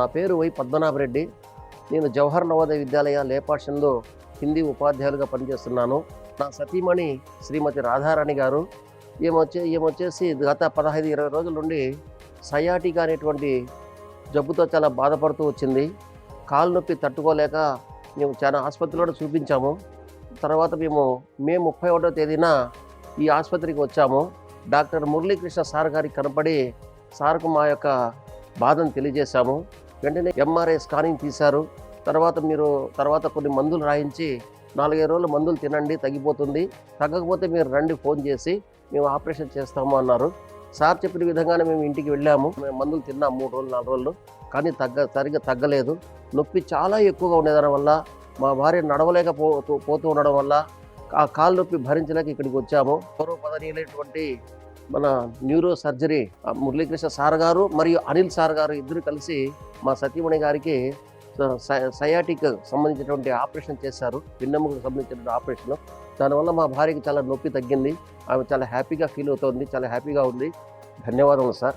నా పేరు వై పద్మనాభరెడ్డి నేను జవహర్ నవోదయ విద్యాలయ లేపాక్షన్లో హిందీ ఉపాధ్యాయులుగా పనిచేస్తున్నాను. నా సతీమణి శ్రీమతి రాధారాణి గారు. ఏమొచ్చే ఏమొచ్చేసి గత పదహైదు ఇరవై రోజుల నుండి సయాటిగా అనేటువంటి జబ్బుతో చాలా బాధపడుతూ వచ్చింది. కాలు నొప్పి తట్టుకోలేక మేము చాలా ఆసుపత్రిలో చూపించాము. తర్వాత మేము మే ముప్పై ఒకటో తేదీన ఈ ఆసుపత్రికి వచ్చాము. డాక్టర్ మురళీకృష్ణ సార్ గారికి కనపడి సార్కు మా యొక్క బాధను తెలియజేశాము. వెంటనే ఎంఆర్ఐ స్కానింగ్ తీశారు తర్వాత మీరు తర్వాత కొన్ని మందులు రాయించి నాలుగైదు రోజులు మందులు తినండి తగ్గిపోతుంది తగ్గకపోతే మీరు రండి ఫోన్ చేసి మేము ఆపరేషన్ చేస్తాము అన్నారు సార్ చెప్పిన విధంగానే మేము ఇంటికి వెళ్ళాము మేము మందులు తిన్నాము మూడు రోజులు నాలుగు రోజులు కానీ తగ్గ సరిగ్గా తగ్గలేదు నొప్పి చాలా ఎక్కువగా ఉండేదాని వల్ల మా భార్య నడవలేక పోతూ ఉండడం వల్ల ఆ కాలు నొప్పి భరించలేక ఇక్కడికి వచ్చాము పూర్వ పదనీయులైనటువంటి మన న్యూరో సర్జరీ మురళీకృష్ణ సార్ గారు మరియు అనిల్ సార్ గారు ఇద్దరు కలిసి మా సతీమణి గారికి సయాటిక్ సంబంధించినటువంటి ఆపరేషన్ చేశారు. పిన్నమ్మకు సంబంధించిన ఆపరేషన్. దానివల్ల మా భార్యకి చాలా నొప్పి తగ్గింది. ఆమె చాలా హ్యాపీగా ఫీల్ అవుతోంది చాలా హ్యాపీగా ఉంది. ధన్యవాదములు సార్.